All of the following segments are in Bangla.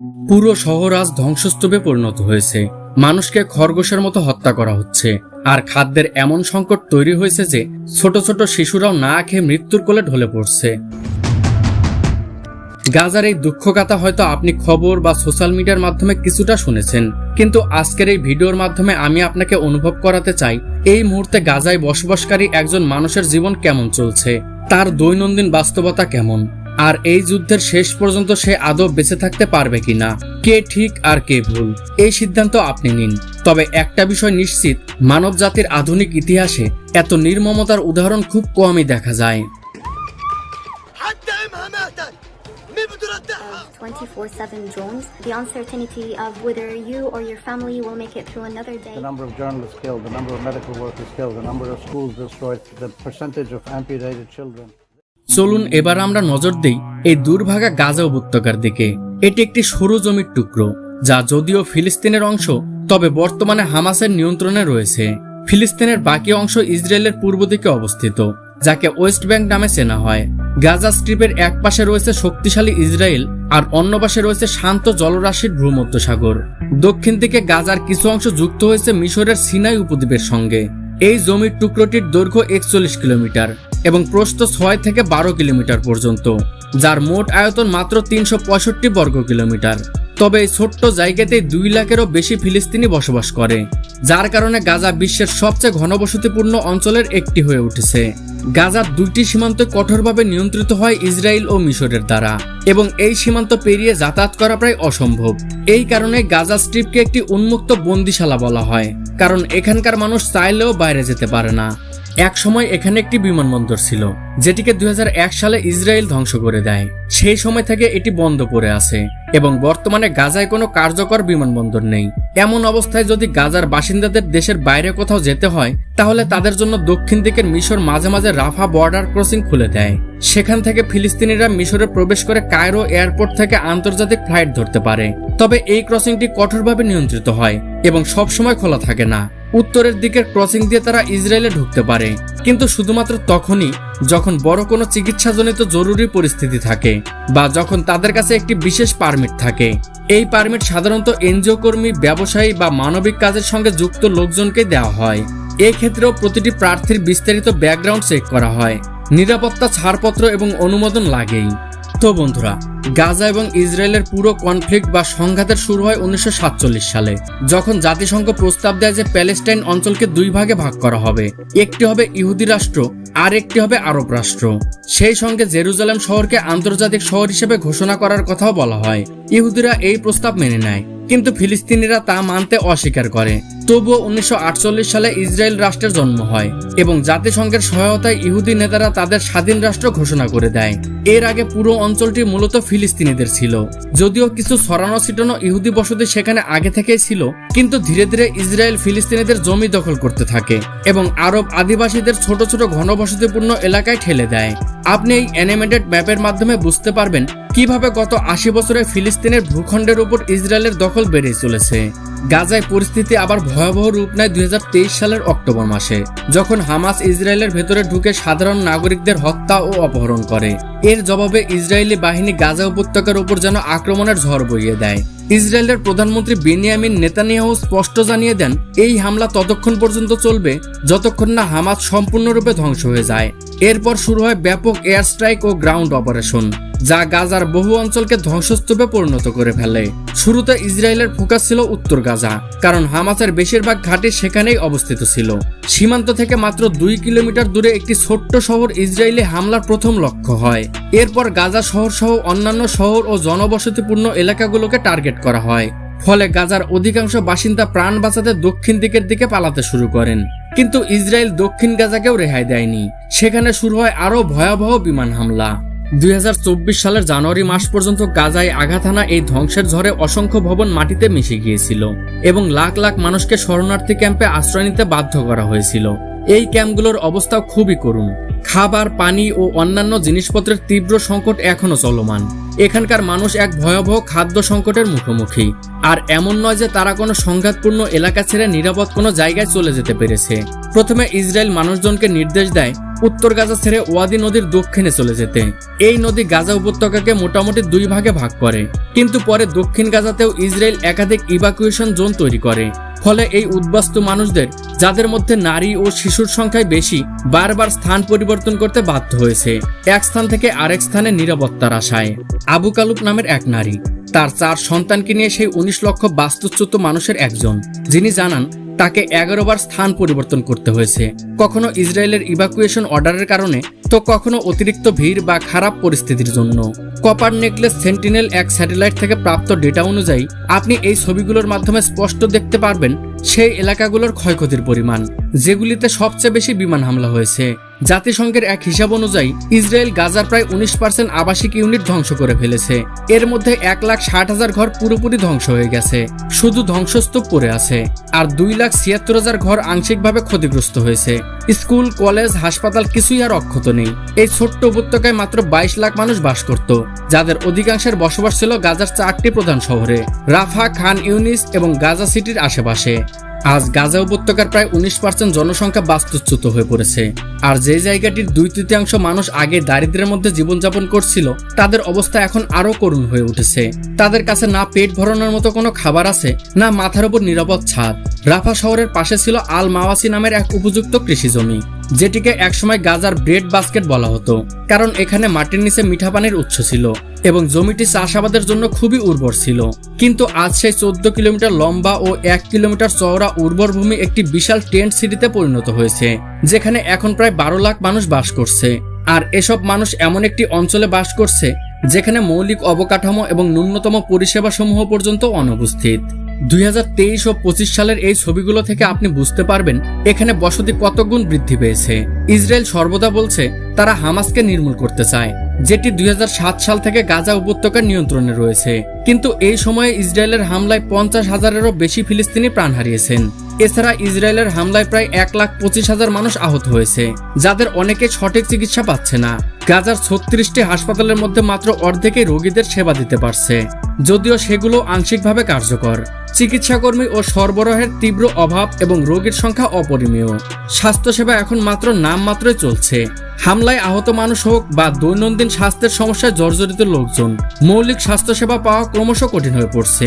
পুরো শহর আজ ধ্বংসস্তূপে পরিণত হয়েছে। মানুষকে খরগোশের মতো হত্যা করা হচ্ছে। আর খাদ্যের এমন সংকট তৈরি হয়েছে যে ছোট ছোট শিশুরাও না খেয়ে মৃত্যুর কোলে ঢলে পড়ছে। গাজার এই দুঃখগাথা হয়তো আপনি খবর বা সোশ্যাল মিডিয়ার মাধ্যমে কিছুটা শুনেছেন। কিন্তু আজকের এই ভিডিওর মাধ্যমে আমি আপনাকে অনুভব করাতে চাই, এই মুহূর্তে গাজায় বসবাসকারী একজন মানুষের জীবন কেমন চলছে? তার দৈনন্দিন বাস্তবতা কেমন? আর এই যুদ্ধের শেষ পর্যন্ত সে আদৌ বেঁচে থাকতে পারবে কিনা কে ঠিক আর কে ভুল এই সিদ্ধান্ত আপনি নিন তবে একটা বিষয় নিশ্চিত মানব জাতির আধুনিক ইতিহাসে এত নির্মমতার উদাহরণ খুব কমই দেখা যায় of 24 7 drones, the uncertainty of whether you or your family will make it through another day. The number of journalists killed, the number of medical workers killed, the number of schools destroyed, the percentage of amputated children. চলুন এবার আমরা নজর দেই এই দুর্ভাগা গাজা উপত্যকার দিকে। এটি একটি সরু জমির টুকরো, যা যদিও ফিলিস্তিনের অংশ, তবে বর্তমানে হামাসের নিয়ন্ত্রণে রয়েছে। ফিলিস্তিনের বাকি অংশ ইসরায়েলের পূর্ব দিকে অবস্থিত, যাকে ওয়েস্ট ব্যাংক নামে চেনা হয়। গাজা স্ট্রিপের এক পাশে রয়েছে শক্তিশালী ইসরায়েল, আর অন্য পাশে রয়েছে শান্ত জলরাশির ভূমধ্যসাগর। দক্ষিণ দিকে গাজার কিছু অংশ যুক্ত হয়েছে মিশরের সিনাই উপদ্বীপের সঙ্গে। এই জমির টুকরোটির দৈর্ঘ্য একচল্লিশ কিলোমিটার। এবং প্রস্থ ছয় থেকে বারো কিলোমিটার পর্যন্ত, যার মোট আয়তন মাত্র তিনশো পঁয়ষট্টি বর্গ কিলোমিটার। তবে এই ছোট্ট জায়গাতেই দুই লাখেরও বেশি ফিলিস্তিনি বসবাস করে, যার কারণে গাজা বিশ্বের সবচেয়ে ঘনবসতিপূর্ণ অঞ্চলের একটি হয়ে উঠেছে। গাজার দুইটি সীমান্ত কঠোরভাবে নিয়ন্ত্রিত হয় ইসরায়েল ও মিশরের দ্বারা, এবং এই সীমান্ত পেরিয়ে যাতায়াত করা প্রায় অসম্ভব। এই কারণে গাজা স্ট্রিপকে একটি উন্মুক্ত বন্দিশালা বলা হয়, কারণ এখানকার মানুষ চাইলেও বাইরে যেতে পারে না। এক সময় এখানে একটি বিমানবন্দর ছিল, যেটিকে দুই হাজার এক সালে ইসরায়েল ধ্বংস করে দেয়। সেই সময় থেকে এটি বন্ধ পড়ে আছে এবং বর্তমানে গাজায় কোনো কার্যকর বিমানবন্দর নেই। এমন অবস্থায় যদি গাজার বাসিন্দাদের দেশের বাইরে কোথাও যেতে হয়, তাহলে তাদের জন্য দক্ষিণ দিকের মিশর মাঝে মাঝে রাফা বর্ডার ক্রসিং খুলে দেয়। সেখান থেকে ফিলিস্তিনিরা মিশরে প্রবেশ করে কায়রো এয়ারপোর্ট থেকে আন্তর্জাতিক ফ্লাইট ধরতে পারে। তবে এই ক্রসিংটি কঠোরভাবে নিয়ন্ত্রিত হয় এবং সবসময় খোলা থাকে না। উত্তরের দিকের ক্রসিং দিয়ে তারা ইসরায়েলে ঢুকতে পারে। কিন্তু শুধুমাত্র তখনই যখন বড় কোনো চিকিৎসাজনিত জরুরি পরিস্থিতি থাকে বা যখন তাদের কাছে একটি বিশেষ পারমিট থাকে। এই পারমিট সাধারণত এনজিও কর্মী, ব্যবসায়ী বা মানবিক কাজের সঙ্গে যুক্ত লোকজনকে দেওয়া হয়। এই ক্ষেত্রেও প্রতিটি প্রার্থীর বিস্তারিত ব্যাকগ্রাউন্ড চেক করা হয়। নিরাপত্তা ছাড়পত্র এবং অনুমোদন লাগেই। তো বন্ধুরা গাজা এবং ইসরায়েলের পুরো কনফ্লিক্ট বা সংঘাতের শুরু হয় উনিশশো সালে, যখন জাতিসংঘ প্রস্তাব দেয় যে প্যালেস্টাইন অঞ্চলকে দুই ভাগে ভাগ করা হবে। একটি হবে ইহুদি রাষ্ট্র, আর একটি হবে আরব রাষ্ট্র। সেই সঙ্গে জেরুজালেম শহরকে আন্তর্জাতিক শহর হিসেবে ঘোষণা করার কথাও বলা হয়। ইহুদিরা এই প্রস্তাব মেনে নেয়, কিন্তু ফিলিস্তিনিরা তা মানতে অস্বীকার করে। তবুও উনিশশো আটচল্লিশ সালে ইসরায়েল রাষ্ট্রের জন্ম হয় এবং জাতিসংঘের সহায়তায় ইহুদি নেতারা তাদের স্বাধীন রাষ্ট্র ঘোষণা করে দেয়। এর আগে পুরো অঞ্চলটি মূলত ফিলিস্তিনিদের ছিল। যদিও কিছু ছড়ানো ছিটানো ইহুদি বসতি সেখানে আগে থেকেই ছিল, কিন্তু ধীরে ধীরে ইসরায়েল ফিলিস্তিনিদের জমি দখল করতে থাকে এবং আরব আদিবাসীদের ছোট ছোট ঘনবসতিপূর্ণ এলাকায় ঠেলে দেয়। আপনি এই অ্যানিমেটেড ম্যাপের মাধ্যমে বুঝতে পারবেন কীভাবে গত আশি বছরে ফিলিস্তিনের ভূখণ্ডের উপর ইসরায়েলের দখল বেড়ে চলেছে। গাজায় পরিস্থিতি আবার ভয়াবহ রূপ নেয় দুই হাজার তেইশ সালের অক্টোবর মাসে, যখন হামাস ইসরায়েলের ভেতরে ঢুকে সাধারণ নাগরিকদের হত্যা ও অপহরণ করে। এর জবাবে ইসরায়েলি বাহিনী গাজা উপত্যকার উপর যেন আক্রমণের ঝড় বইয়ে দেয়। ইসরায়েলের প্রধানমন্ত্রী বেনিয়ামিন নেতানিয়াহু স্পষ্ট জানিয়ে দেন, এই হামলা ততক্ষণ পর্যন্ত চলবে যতক্ষণ না হামাস সম্পূর্ণরূপে ধ্বংস হয়ে যায়। এরপর শুরু হয় ব্যাপক এয়ার স্ট্রাইক ও গ্রাউন্ড অপারেশন, যা গাজার বহু অঞ্চলকে ধ্বংসস্তূপে পরিণত করে ফেলে। শুরুতে ইসরায়েলের ফোকাস ছিল উত্তর গাজা, কারণ হামাসের বেশিরভাগ ঘাটে সেখানেই অবস্থিত ছিল। সীমান্ত থেকে মাত্র দুই কিলোমিটার দূরে একটি ছোট্ট শহর ইসরায়েলি হামলার প্রথম লক্ষ্য হয়। এরপর গাজা শহর সহ অন্যান্য শহর ও জনবসতিপূর্ণ এলাকাগুলোকে টার্গেট করা হয়। ফলে গাজার অধিকাংশ বাসিন্দা প্রাণ বাঁচাতে দক্ষিণ দিকের দিকে পালাতে শুরু করেন। কিন্তু ইসরায়েল দক্ষিণ গাজাকেও রেহাই দেয়নি। সেখানে শুরু হয় আরও ভয়াবহ বিমান হামলা। দুই হাজার চব্বিশ সালের জানুয়ারি মাস পর্যন্ত গাজায় আঘাত হানা এই ধ্বংসের ঝড়ে অসংখ্য ভবন মাটিতে মিশে গিয়েছিল এবং লাখ লাখ মানুষকে শরণার্থী ক্যাম্পে আশ্রয় নিতে বাধ্য করা হয়েছিল। এই ক্যাম্পগুলোর অবস্থা খুবই করুণ। খাবার, পানি ও অন্যান্য জিনিসপত্রের তীব্র সংকট এখনও চলমান। এখানকার মানুষ এক ভয়াবহ খাদ্য সংকটের মুখোমুখি। আর এমন নয় যে তারা কোনো সংঘাতপূর্ণ এলাকা ছেড়ে নিরাপদ কোনো জায়গায় চলে যেতে পেরেছে। প্রথমে ইসরায়েল মানুষজনকে নির্দেশ দেয় উত্তর গাজা ছেড়ে ওয়াদি নদীর দক্ষিণে চলে যেতে। এই নদী গাজা উপত্যকাকে মোটামুটি দুই ভাগে ভাগ করে। কিন্তু পরে দক্ষিণ গাজাতেও ইসরায়েল একাধিক ইভাকুয়েশন জোন তৈরি করে। ফলে এই উদ্বাস্তু মানুষদের, যাদের মধ্যে নারী ও শিশুর সংখ্যায় বেশি, বারবার স্থান পরিবর্তন করতে বাধ্য হয়েছে। এক স্থান থেকে আরেক স্থানে নিরাপত্তার আশায়। আবু কালুপ নামের এক নারী। তার চার সন্তানকে নিয়ে সেই উনিশ লক্ষ বাস্তুচ্যুত মানুষের একজন, যিনি জানান, তাকে এগারো বার স্থান পরিবর্তন করতে হয়েছে। কখনো ইসরায়েলের ইভাকুয়েশন অর্ডারের কারণে তো কখনো অতিরিক্ত ভিড় বা খারাপ পরিস্থিতির জন্য। কপার নেকলেস সেন্টিনেল এক স্যাটেলাইট থেকে প্রাপ্ত ডেটা অনুযায়ী, আপনি এই ছবিগুলোর মাধ্যমে স্পষ্ট দেখতে পারবেন সেই এলাকাগুলোর ক্ষয়ক্ষতির পরিমাণ, যেগুলিতে সবচেয়ে বেশি বিমান হামলা হয়েছে। জাতিসংঘের এক হিসাব অনুযায়ী, ইসরায়েল গাজার প্রায় উনিশ পার্সেন্ট আবাসিক ইউনিট ধ্বংস করে ফেলেছে। এর মধ্যে এক লাখ ষাট হাজার ঘর পুরোপুরি ধ্বংস হয়ে গেছে। শুধু ধ্বংসস্তূপ পড়ে আছে, আর দুই লাখ ছিয়াত্তর হাজার ঘর আংশিকভাবে ক্ষতিগ্রস্ত হয়েছে। স্কুল, কলেজ, হাসপাতাল কিছুই আর অক্ষত নেই। এই ছোট্ট উপত্যকায় মাত্র বাইশ লাখ মানুষ বাস করত, যাদের অধিকাংশের বসবাস ছিল গাজার চারটি প্রধান শহরে, রাফা, খান ইউনিস এবং গাজা সিটির আশেপাশে। আজ গাজা উপত্যকার প্রায় উনিশ পার্সেন্ট জনসংখ্যা বাস্তুচ্যুত হয়ে পড়েছে। আর যে জায়গাটির দুই তৃতীয়াংশ মানুষ আগে দারিদ্রের মধ্যে জীবনযাপন করছিল, তাদের অবস্থা এখন আরও করুণ হয়ে উঠেছে। তাদের কাছে না পেট ভরানোর মতো কোনো খাবার আছে, না মাথার উপর নিরাপদ ছাদ। রাফা শহরের পাশে ছিল আল মাওয়াসি নামের এক উপযুক্ত কৃষি জমি যেটিকে একসময় গাজার ব্রেড বাস্কেট বলা হতো, কারণ এখানে মাটির নিচে মিঠা পানির উৎস ছিল এবং জমিটি চাষাবাদের জন্য খুবই উর্বর ছিল। কিন্তু আজ সেই চোদ্দ কিলোমিটার লম্বা ও এক কিলোমিটার চওড়া উর্বর ভূমি একটি বিশাল টেন্ট সিটিতে পরিণত হয়েছে, যেখানে এখন প্রায় বারো লাখ মানুষ বাস করছে। আর এসব মানুষ এমন একটি অঞ্চলে বাস করছে, যেখানে মৌলিক অবকাঠামো এবং ন্যূনতম পরিষেবা সমূহ পর্যন্ত অনুপস্থিত। দুই হাজার তেইশ ও পঁচিশ সালের এই ছবিগুলো থেকে আপনি বুঝতে পারবেন, এখানে বসতি কত গুণ বৃদ্ধি পেয়েছে। ইসরায়েল সর্বদা বলছে, তারা হামাসকে নির্মূল করতে চায়, যেটি দুই হাজার সাত সাল থেকে গাজা উপত্যকার নিয়ন্ত্রণে রয়েছে। কিন্তু এই সময়ে ইসরায়েলের হামলায় পঞ্চাশ হাজারেরও বেশি ফিলিস্তিনি প্রাণ হারিয়েছেন। এছাড়া ইসরায়েলের হামলায় প্রায় এক লাখ পঁচিশ হাজার মানুষ আহত হয়েছে, যাদের অনেকে সঠিক চিকিৎসা পাচ্ছে না। গাজার ছত্রিশটি হাসপাতালের মধ্যে মাত্র অর্ধেকই রোগীদের সেবা দিতে পারছে, যদিও সেগুলো আংশিকভাবে কার্যকর। চিকিৎসাকর্মী ও সরবরাহের তীব্র অভাব এবং রোগীর সংখ্যা অপরিমেয়। স্বাস্থ্যসেবা এখন মাত্র নামমাত্রই চলছে। হামলায় আহত মানুষ হোক বা দৈনন্দিন স্বাস্থ্যের সমস্যায় জর্জরিত লোকজন, মৌলিক স্বাস্থ্যসেবা পাওয়া ক্রমশ কঠিন হয়ে পড়ছে।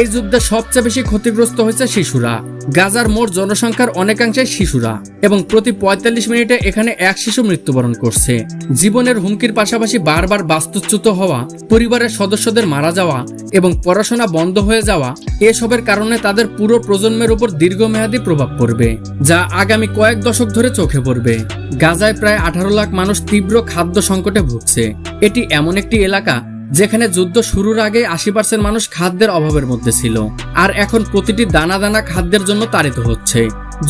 এই যুদ্ধে সবচেয়ে বেশি ক্ষতিগ্রস্ত হয়েছে শিশুরা। গাজার মোট জনসংখ্যার অনেকাংশে শিশুরা এবং প্রতি পঁয়তাল্লিশ মিনিটে এখানে এক শিশু মৃত্যুবরণ করছে। জীবনের হুমকির পাশাপাশি বারবার বাস্তুচ্যুত হওয়া, পরিবারের সদস্যদের মারা যাওয়া এবং পড়াশোনা বন্ধ হয়ে যাওয়া এসবের কারণে তাদের পুরো প্রজন্মের উপর দীর্ঘমেয়াদী প্রভাব পড়বে, যা আগামী কয়েক দশক ধরে চোখে পড়বে। গাজায় প্রায় আঠারো লাখ মানুষ তীব্র খাদ্য সংকটে ভুগছে। এটি এমন একটি এলাকা যেখানে যুদ্ধ শুরুর আগে আশি পার্সেন্ট মানুষ খাদ্যের অভাবের মধ্যে ছিল, আর এখন প্রতিটি দানা দানা খাদ্যের জন্য তাড়িত হচ্ছে।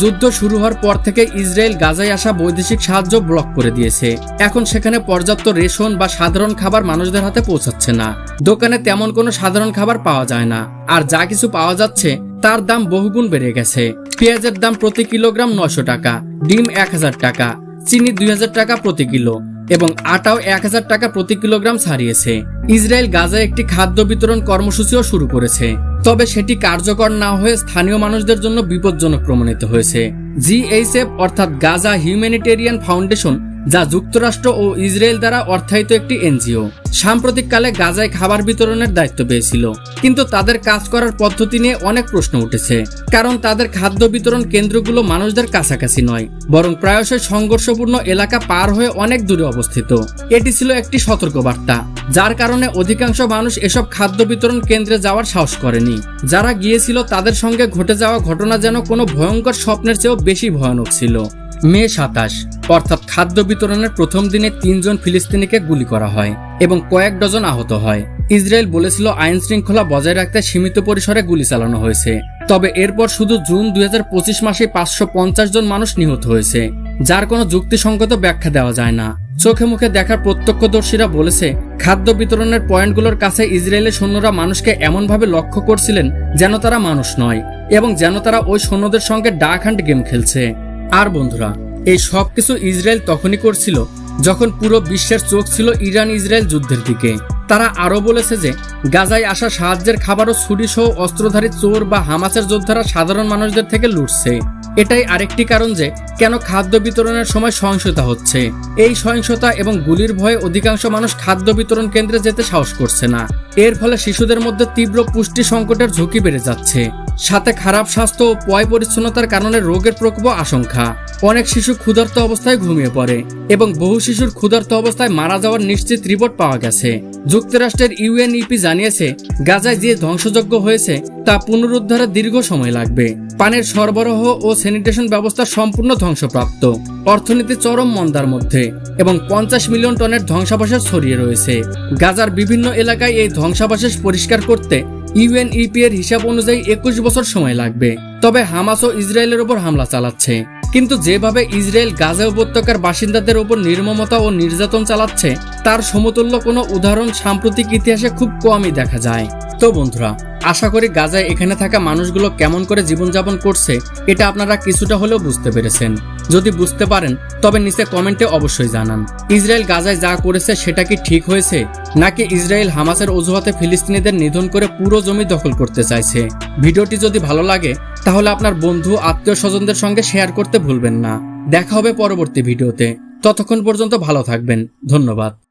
যুদ্ধ শুরু হওয়ার পর থেকে ইসরায়েল গাজায় আসা বৈদেশিক সাহায্য ব্লক করে দিয়েছে। এখন সেখানে পর্যাপ্ত রেশন বা সাধারণ খাবার মানুষদের হাতে পৌঁছাচ্ছে না। দোকানে তেমন কোনো সাধারণ খাবার পাওয়া যায় না, আর যা কিছু পাওয়া যাচ্ছে, তার দাম বহুগুণ বেড়ে গেছে। পেঁয়াজের দাম প্রতি কিলোগ্রাম নশো টাকা, ডিম এক হাজার টাকা চিনি দুই হাজার টাকা প্রতি কিলো এবং আটাও এক হাজার টাকা প্রতি কিলোগ্রাম ছাড়িয়েছে। ইসরায়েল গাজায় একটি খাদ্য বিতরণ কর্মসূচিও শুরু করেছে। তবে সেটি কার্যকর না হয়ে স্থানীয় মানুষদের জন্য বিপজ্জনক প্রমাণিত হয়েছে। জিএইচএফ অর্থাৎ গাজা হিউম্যানিটেরিয়ান ফাউন্ডেশন যা যুক্তরাষ্ট্র ও ইসরায়েল দ্বারা অর্থায়িত একটি এনজিও। সাম্প্রতিককালে গাজায় খাবার বিতরণের দায়িত্ব পেয়েছিল। কিন্তু তাদের কাজ করার পদ্ধতি নিয়ে অনেক প্রশ্ন উঠেছে। কারণ তাদের খাদ্য বিতরণ কেন্দ্রগুলো মানুষদের কাছাকাছি নয়। বরং প্রায়শই সংঘর্ষপূর্ণ এলাকা পার হয়ে অনেক দূরে অবস্থিত। এটি ছিল একটি সতর্কবার্তা, যার কারণে অধিকাংশ মানুষ এসব খাদ্য বিতরণ কেন্দ্রে যাওয়ার সাহস করেনি। যারা গিয়েছিল তাদের সঙ্গে ঘটে যাওয়া ঘটনা যেন কোনো ভয়ঙ্কর স্বপ্নের চেয়েও বেশি ভয়ানক ছিল। মে সাতাশ, অর্থাৎ খাদ্য বিতরণের প্রথম দিনে তিনজন ফিলিস্তিনিকে গুলি করা হয় এবং কয়েক ডজন আহত হয়। ইসরায়েল বলেছিল আইন শৃঙ্খলা বজায় রাখতে সীমিত পরিসরে গুলি চালানো হয়েছে। তবে এরপর শুধু জুন দুই হাজার পঁচিশ মাসে পাঁচশো পঞ্চাশ জন মানুষ নিহত হয়েছে, যার কোনো যুক্তিসঙ্গত ব্যাখ্যা দেওয়া যায় না। চোখে মুখে দেখার প্রত্যক্ষদর্শীরা বলেছে, খাদ্য বিতরণের পয়েন্টগুলোর কাছে ইসরায়েলের সৈন্যরা মানুষকে এমনভাবে লক্ষ্য করছিলেন যেন তারা মানুষ নয় এবং যেন তারা ওই সৈন্যদের সঙ্গে ডাক হ্যান্ড গেম খেলছে। আর বন্ধুরা, এই সব কিছু ইসরায়েল তখনই করছিল যখন পুরো বিশ্বের চোখ ছিল ইরান ইসরায়েল যুদ্ধের দিকে। তারা আরও বলেছে যে, গাজায় আসা সাহায্যের খাবার ও ছুরি সহ অস্ত্রধারী চোর বা হামাসের যোদ্ধারা সাধারণ মানুষদের থেকে লুটছে। এটাই আরেকটি কারণ যে, কেন খাদ্য বিতরণের সময় সহিংসতা হচ্ছে। এই সহিংসতা এবং গুলির ভয়ে অধিকাংশ মানুষ খাদ্য বিতরণ কেন্দ্রে যেতে সাহস করছে না। এর ফলে শিশুদের মধ্যে তীব্র পুষ্টি সংকটের ঝুঁকি বেড়ে যাচ্ছে। সাথে খারাপ স্বাস্থ্য ও পয় পরিচ্ছন্নতার কারণে রোগের প্রকোপ আশঙ্কা। অনেক শিশু ক্ষুধার্ত অবস্থায় ঘুমিয়ে পড়ে এবং বহু শিশুর ক্ষুধার্ত অবস্থায় মারা যাওয়ার নিশ্চিত রিপোর্ট পাওয়া গেছে। যুক্তরাষ্ট্রের ইউএনইপি জানিয়েছে, গাজায় যে ধ্বংসযজ্ঞ হয়েছে, তা পুনরুদ্ধারে দীর্ঘ সময় লাগবে। পানির সরবরাহ ও স্যানিটেশন ব্যবস্থা সম্পূর্ণ ধ্বংসপ্রাপ্ত। অর্থনীতি চরম মন্দার মধ্যে এবং পঞ্চাশ মিলিয়ন টনের ধ্বংসাবশেষ ছড়িয়ে রয়েছে। গাজার বিভিন্ন এলাকায় এই ধ্বংসাবশেষ পরিষ্কার করতে ইউএনইপি এর হিসাব অনুযায়ী একুশ বছর সময় লাগবে। তবে হামাস ও ইসরায়েলের ওপর হামলা চালাচ্ছে। কিন্তু যেভাবে ইসরায়েল গাজা উপত্যকার বাসিন্দাদের ওপর নির্মমতা ও নির্যাতন চালাচ্ছে, তার সমতুল্য কোনো উদাহরণ সাম্প্রতিক ইতিহাসে খুব কমই দেখা যায়। তো বন্ধুরা, আশা করি গাজায় এখানে থাকা মানুষগুলো কেমন করে জীবনযাপন করছে, এটা আপনারা কিছুটা হলেও বুঝতে পেরেছেন। যদি বুঝতে পারেন, তবে নিচে কমেন্টে অবশ্যই জানান। ইসরায়েল গাজায় যা করেছে সেটা কি ঠিক হয়েছে, নাকি ইসরায়েল হামাসের অজুহাতে ফিলিস্তিনিদের নিধন করে পুরো জমি দখল করতে চাইছে? ভিডিওটি যদি ভালো লাগে, তাহলে আপনার বন্ধু, আত্মীয় স্বজনদের সঙ্গে শেয়ার করতে ভুলবেন না। দেখা হবে পরবর্তী ভিডিওতে। ততক্ষণ পর্যন্ত ভালো থাকবেন। ধন্যবাদ।